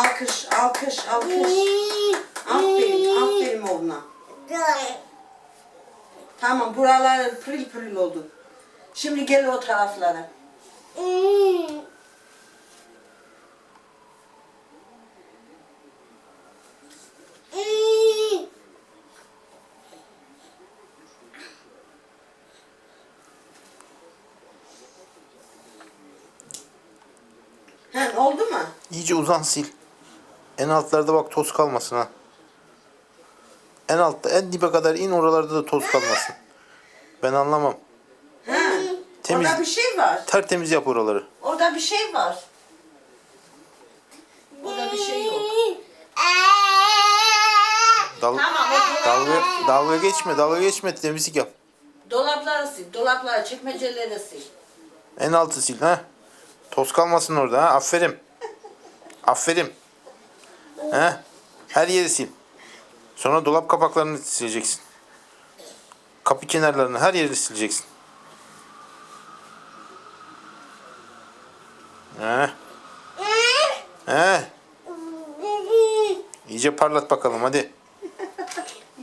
Alkış, alkış, alkış. Aferin, aferin oğluna. Tamam, buralar pırıl pırıl oldu. Şimdi gel o taraflara. He, oldu mu? İyice uzan sil. En altlarda bak toz kalmasın ha. En altta en dibe kadar in oralarda da toz kalmasın. Ben anlamam. Temiz. Orada bir şey var. Tertemiz yap oraları. Orada bir şey var. Orada bir şey yok. Dal Tamam, o dalga, dalga geçme, dalga geçme temizlik yap. Dolapları sil, dolapları, çekmeceleri sil. En altı sil ha. Toz kalmasın orada ha. Aferin. Aferin. He? Her yeri sil. Sonra dolap kapaklarını sileceksin. Kapı kenarlarını her yeri sileceksin. He? He? İyice parlat bakalım hadi.